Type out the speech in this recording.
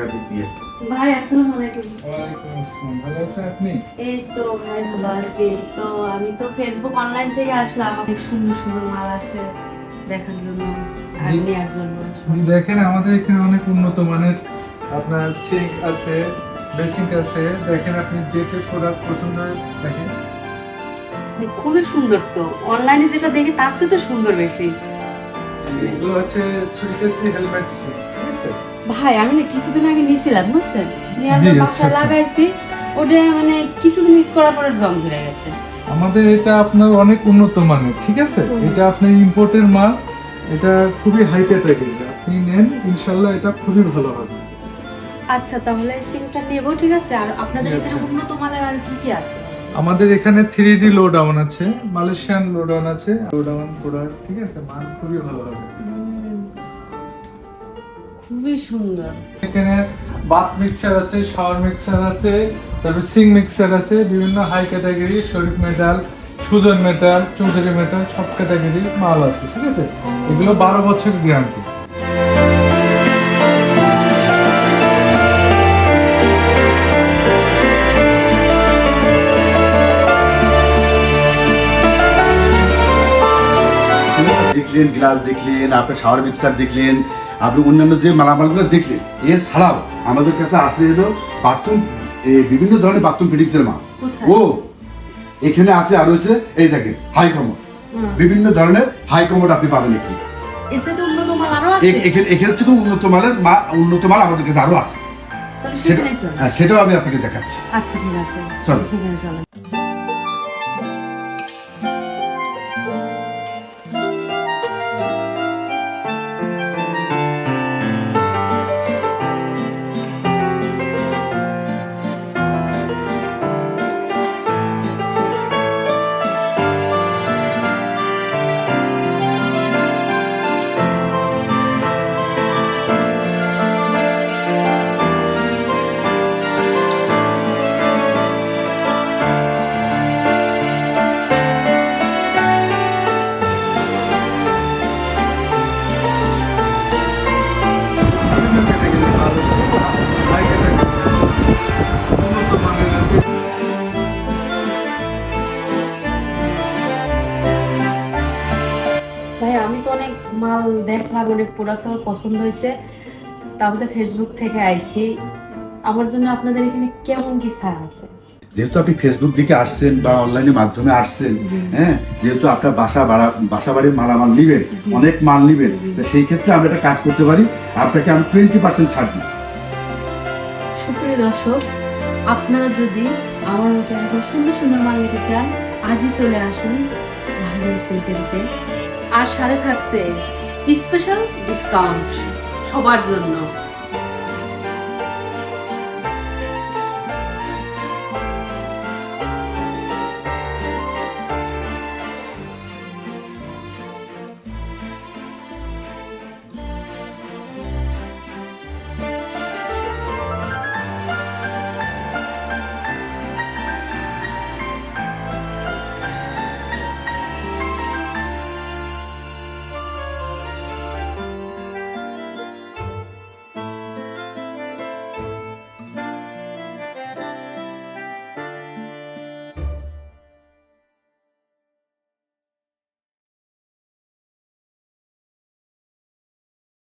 টাকা দিয়ে দিয়ে ভাই আসসালামু আলাইকুম। ওয়ালাইকুম আসসালাম। ভালো আছেন আপনি? এই তো ভাই ভালো আছি। তো আমি তো ফেসবুক অনলাইন থেকে আসলাম। অনেক সুন্দর সুন্দর মাল আছে দেখার জন্য আর নেওয়ার জন্য। আপনি দেখেন আমাদের এখানে অনেক উন্নত মানের আপনার সিঙ্ক আছে বেসিং আছে। দেখেন আপনি যেটা প্রোডাক্ট পছন্দ হয় দেখেন। খুবই সুন্দর তো। অনলাইনে যেটা দেখি তার চেয়ে তো সুন্দর বেশি। এগুলো হচ্ছে সুইকেসি হেলমেট ঠিক আছে? ভাই আমি না কিছুদিন আগে নিয়েছিলাম বুঝছেন? নিয়ে আমি আচ্ছা, বাসায় আচ্ছা। লাগাইছি ওটা মানে কিছুদিন ইউজ করার পরে জং ধরে গেছে। আমাদের এটা আপনার অনেক উন্নত মানের ঠিক আছে? এটা আপনার ইম্পোর্টের মাল এটা খুবই হাই ক্যাটাগরি আপনি নেন ইনশাল্লাহ এটা খুবই ভালো হবে। আচ্ছা তাহলে সিমটা নেব ঠিক আছে? আর আপনাদের এখানে। উন্নত মানের আর কি কি আছে? আমাদের এখানে থ্রি ডি লো ডাউন আছে মালয়েশিয়ান লোডাউন আছে লোডাউন প্রোডাক্ট ঠিক আছে? মান খুবই ভালো হবে। খুবই সুন্দর। এখানে বাথ মিক্সচার আছে শাওয়ার মিক্সচার আছে তারপর সিং মিক্সচার আছে বিভিন্ন high category Sharif metal Sujon metal Chowdhury metal সব ক্যাটাগরির মাল আছে ঠিক আছে? এগুলো বারো বছর গ্যারান্টি দেখলেন গ্লাস দেখলেন আপনার শাওয়ার মিক্সার দেখলেন আপনি অন্যান্য যে মালামালগুলো দেখলেন এছাড়াও আমাদের কাছে আছে হলো বাথরুম বিভিন্ন ধরনের বাথরুম ফিটিংসের মাল। ও এখানে আছে আর হচ্ছে এই দেখেন হাই কমোড। বিভিন্ন ধরনের হাই কমোড আপনি পাবেন এখানে। এখানে এখানে হচ্ছে উন্নত মালের মা- উন্নত মাল আমাদের কাছে আরও আছে। হ্যাঁ সেটাও আমি আপনাকে দেখাচ্ছি। আচ্ছা ঠিক আছে। চলো। মাল দেখলাম অনেক প্রোডাক্ট আমার পছন্দ হয়েছে তারপরে ফেসবুক থেকে আইছি। আমার জন্য আপনাদের এখানে কেমন কি ছাড় আছে? যেহেতু আপনি ফেসবুক দিকে আসছেন বা অনলাইনের মাধ্যমে আসছেন হ্যাঁ যেহেতু আপনার বাসা বাড়া বাসা বাড়ির মালামাল নিবেন অনেক মাল নিবেন তো সেই ক্ষেত্রে আমরা একটা কাজ করতে পারি আপনাকে আমি টোয়েন্টি পার্সেন্ট ছাড় দিই সুপ্রিয় দর্শক আপনারা যদি আমার মতো এরকম সুন্দর সুন্দর মাল নিতে চান আজই চলে আসুন ভালো সেন্টারিতে আর সাথে থাকছে স্পেশাল ডিসকাউন্ট সবার জন্য।